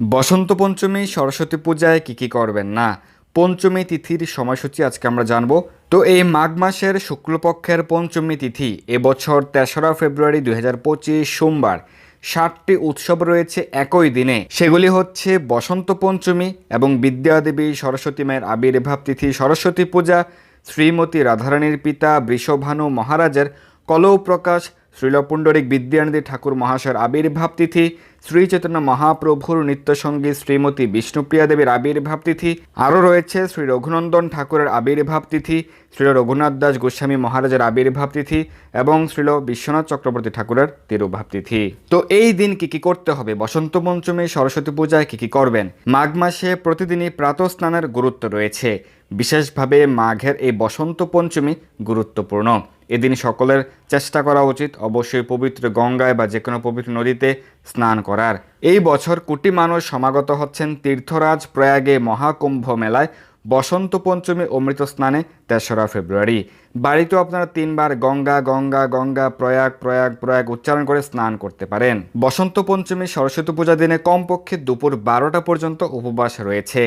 বসন্ত পঞ্চমী, সরস্বতী পূজায় কি কি করবেন? না, পঞ্চমী তিথির সময়সূচি আজকে আমরা জানব। তো এই মাঘ মাসের শুক্লপক্ষের পঞ্চমী তিথি, এবছর তেসরা ফেব্রুয়ারি দু হাজার পঁচিশ সোমবার। ষাটটি উৎসব রয়েছে একই দিনে। সেগুলি হচ্ছে বসন্ত পঞ্চমী এবং বিদ্যাদেবী সরস্বতী মায়ের আবির্ভাব তিথি, সরস্বতী পূজা, শ্রীমতী রাধারানীর পিতা বৃষভানু মহারাজের কলৌ প্রকাশ শ্রীলপুণ্ডরিক বিদ্যানিধি ঠাকুর মহাশয়ের আবির্ভাব তিথি, শ্রী চৈতন্য মহাপ্রভুর নিত্যসঙ্গী শ্রীমতী বিষ্ণুপ্রিয়া দেবীর আবির্ভাব তিথি, আরও রয়েছে শ্রী রঘুনন্দন ঠাকুরের আবির্ভাব তিথি শ্রীল রঘুনাথ দাস গোস্বামী মহারাজের আবির্ভাব তিথি এবং শ্রীল বিশ্বনাথ চক্রবর্তী ঠাকুরের তিরুভাব তিথি। তো এই দিন কি কি করতে হবে? বসন্ত পঞ্চমী, সরস্বতী পূজায় কি কি করবেন? মাঘ মাসে প্রতিদিনই প্রাতঃ স্নানের গুরুত্ব রয়েছে। বিশেষভাবে মাঘের এই বসন্ত পঞ্চমী গুরুত্বপূর্ণ। এদিন সকলের চেষ্টা করা উচিত অবশ্যই পবিত্র গঙ্গায় বা যে কোনো পবিত্র নদীতে স্নান করার। এই বছর কোটি মানুষ সমাগত হচ্ছেন তীর্থরাজ প্রয়াগে মহাকুম্ভ মেলায় বসন্ত পঞ্চমী অমৃত স্নানে তেসরা ফেব্রুয়ারি। বাড়িতেও আপনারা তিনবার গঙ্গা গঙ্গা গঙ্গা, প্রয়াগ প্রয়াগ প্রয়াগ উচ্চারণ করে স্নান করতে পারেন। বসন্ত পঞ্চমী সরস্বতী পূজা দিনে কমপক্ষে দুপুর বারোটা পর্যন্ত উপবাস রয়েছে।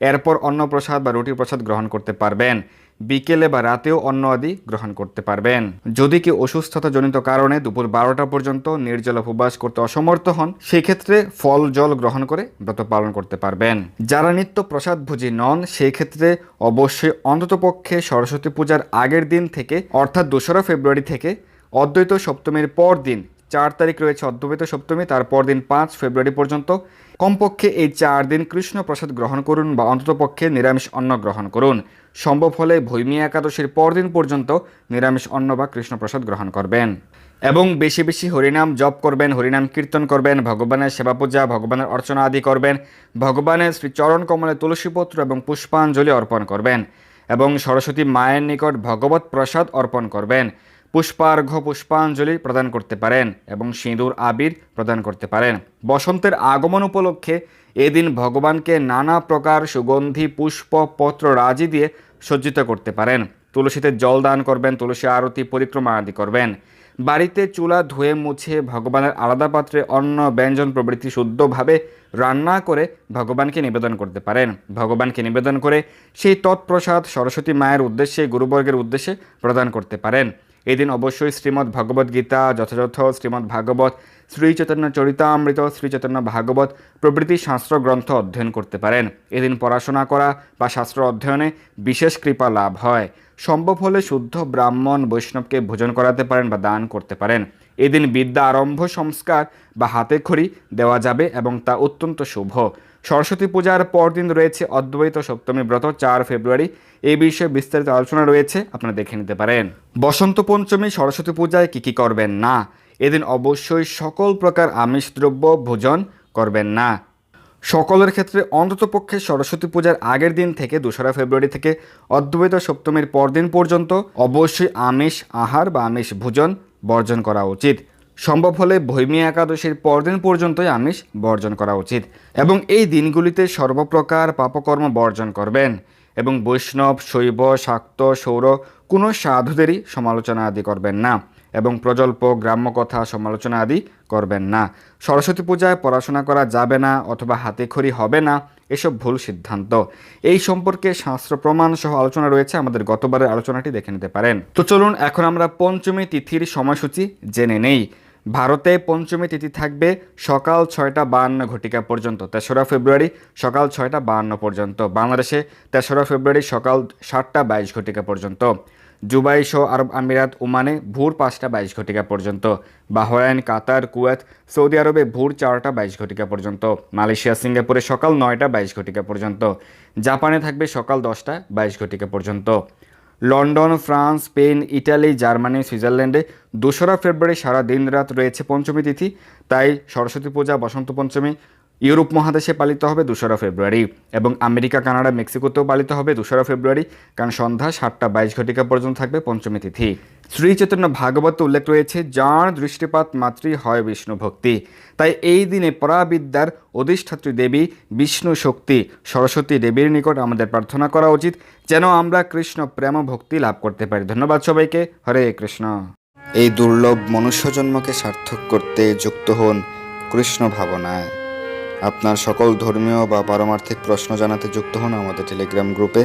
এরপর অন্ন প্রসাদ বা রুটি প্রসাদ গ্রহণ করতে পারবেন। বিকেলে বা রাতেও অন্ন আদি গ্রহণ করতে পারবেন। যদি কি অসুস্থতাজনিত কারণে দুপুর বারোটা পর্যন্ত নির্জল উপবাস করতে অসমর্থ হন, সেক্ষেত্রে ফল, জল গ্রহণ করে ব্রত পালন করতে পারবেন। যারা নিত্য প্রসাদভোজী নন সেই ক্ষেত্রে অবশ্যই অন্ততপক্ষে সরস্বতী পূজার আগের দিন থেকে, অর্থাৎ দোসরা ফেব্রুয়ারি থেকে অদ্বৈত সপ্তমীর পর দিন, চার তারিখ রয়েছে অদ্বৈত সপ্তমী, তারপর দিন পাঁচ ফেব্রুয়ারি পর্যন্ত কমপক্ষে এই চার দিন কৃষ্ণ প্রসাদ গ্রহণ করুন বা অন্ততপক্ষে নিরামিষ অন্ন গ্রহণ করুন। সম্ভব হলে ভৈমী একাদশীর পরদিন পর্যন্ত নিরামিষ অন্ন বা কৃষ্ণ প্রসাদ গ্রহণ করবেন। এবং বেশি বেশি হরিনাম জপ করবেন, হরিনাম কীর্তন করবেন, ভগবানের সেবা পূজা, ভগবানের অর্চনা আদি করবেন, ভগবানের শ্রী চরণ কমলে তুলসীপত্র এবং পুষ্পাঞ্জলি অর্পণ করবেন এবং সরস্বতী মায়ের নিকট ভগবত প্রসাদ অর্পণ করবেন। পুষ্পার্ঘ পুষ্পাঞ্জলি প্রদান করতে পারেন এবং সিঁদুর আবির প্রদান করতে পারেন। বসন্তের আগমন উপলক্ষে এদিন ভগবানকে নানা প্রকার সুগন্ধি, পুষ্প, পত্র, রাজি দিয়ে সজ্জিত করতে পারেন। তুলসীতে জল দান করবেন, তুলসী আরতি, পরিক্রমা আদি করবেন। বাড়িতে চুলা ধুয়ে মুছে ভগবানের আলাদা পাত্রে অন্ন, ব্যঞ্জন, প্রভৃতি শুদ্ধভাবে রান্না করে ভগবানকে নিবেদন করতে পারেন। ভগবানকে নিবেদন করে সেই তৎপ্রসাদ সরস্বতী মায়ের উদ্দেশ্যে, গুরুবর্গের উদ্দেশ্যে প্রদান করতে পারেন। এদিন অবশ্যই শ্রীমদ্ ভগবদ গীতা, যথাযথ শ্রীমদ্ ভাগবত, শ্রী চৈতন্য চরিতামৃত, শ্রী চৈতন্য ভাগবত প্রভৃতি শাস্ত্র গ্রন্থ অধ্যয়ন করতে পারেন। এদিন পড়াশোনা করা বা শাস্ত্র অধ্যয়নে বিশেষ কৃপা লাভ হয়। সম্ভব হলে শুদ্ধ ব্রাহ্মণ বৈষ্ণবকে ভোজন করাতে পারেন বা দান করতে পারেন। এদিন বিদ্যা আরম্ভ, সংস্কার বা হাতে খড়ি দেওয়া যাবে এবং তা অত্যন্ত শুভ। সরস্বতী পূজার পরদিন রয়েছে অদ্বৈত সপ্তমী ব্রত, চার ফেব্রুয়ারি। এই বিষয়ে বিস্তারিত আলোচনা রয়েছে, আপনারা দেখে নিতে পারেন। বসন্ত পঞ্চমী সরস্বতী পূজায় কি কি করবেন না? এদিন অবশ্যই সকল প্রকার আমিষ দ্রব্য ভোজন করবেন না। সকলের ক্ষেত্রে অন্ততপক্ষে সরস্বতী পূজার আগের দিন থেকে দোসরা ফেব্রুয়ারি থেকে অদ্বৈত সপ্তমীর পরদিন পর্যন্ত অবশ্যই আমিষ আহার বা আমিষ ভোজন বর্জন করা উচিত। সম্ভব হলে ভৈমী একাদশীর পরদিন পর্যন্তই আমিষ বর্জন করা উচিত এবং এই দিনগুলিতে সর্বপ্রকার পাপকর্ম বর্জন করবেন এবং বৈষ্ণব, শৈব, শাক্ত, সৌর কোনো সাধুদেরই সমালোচনা আদি করবেন না এবং প্রজল্প, গ্রাম্য কথা সমালোচনা আদি করবেন না। সরস্বতী পূজায় পড়াশোনা করা যাবে না অথবা হাতেখড়ি হবে না, এসব ভুল সিদ্ধান্ত। এই সম্পর্কে শাস্ত্র প্রমাণ সহ আলোচনা রয়েছে, আমাদের গতবারের আলোচনাটি দেখে নিতে পারেন। তো চলুন, এখন আমরা পঞ্চমী তিথির সময়সূচি জেনে নেই। ভারতে পঞ্চমী তিথি থাকবে সকাল ছয়টা বাহান্ন ঘটিকা পর্যন্ত, তেসরা ফেব্রুয়ারি সকাল ছয়টা বাহান্ন পর্যন্ত, বাংলাদেশে তেসরা ফেব্রুয়ারি সকাল সাতটা বাইশ ঘটিকা পর্যন্ত জুবাই সহ আরব আমিরাত, ওমানে ভোর পাঁচটা বাইশ ঘটিকা পর্যন্ত, বাহরাইন, কাতার, কুয়েত, সৌদি আরবে ভোর চারটা বাইশ ঘটিকা পর্যন্ত, মালয়েশিয়া, সিঙ্গাপুরে সকাল নয়টা বাইশ ঘটিকা পর্যন্ত, জাপানে থাকবে সকাল দশটা বাইশ ঘটিকা পর্যন্ত। London, France, Spain, Italy, Germany, সুইজারল্যান্ডে দোসরা ফেব্রুয়ারি সারা দিন রাত রয়েছে পঞ্চমী তিথি। তাই সরস্বতী পূজা, বসন্ত পঞ্চমী ইউরোপ মহাদেশে পালিত হবে দোসরা ফেব্রুয়ারি এবং আমেরিকা, কানাডা, মেক্সিকোতেও পালিত হবে দোসরা ফেব্রুয়ারি। কারণ সন্ধ্যা সাতটা বাইশ ঘটিকা পর্যন্ত থাকবে পঞ্চমী তিথি। শ্রী চৈতন্য ভাগবত উল্লেখ রয়েছে, যাঁর দৃষ্টিপাত মাতৃ হয় বিষ্ণু ভক্তি। তাই এই দিনে পরাবিদ্যার অধিষ্ঠাত্রী দেবী বিষ্ণু শক্তি, সরস্বতী দেবীর নিকট আমাদের প্রার্থনা করা উচিত, যেন আমরা কৃষ্ণ প্রেম ভক্তি লাভ করতে পারি। ধন্যবাদ সবাইকে। হরে কৃষ্ণ। এই দুর্লভ মনুষ্য জন্মকে সার্থক করতে যুক্ত হন কৃষ্ণ ভাবনায়। আপনার সকল ধর্মীয় বা পারমার্থিক প্রশ্ন জানাতে যুক্ত হন আমাদের টেলিগ্রাম গ্রুপে।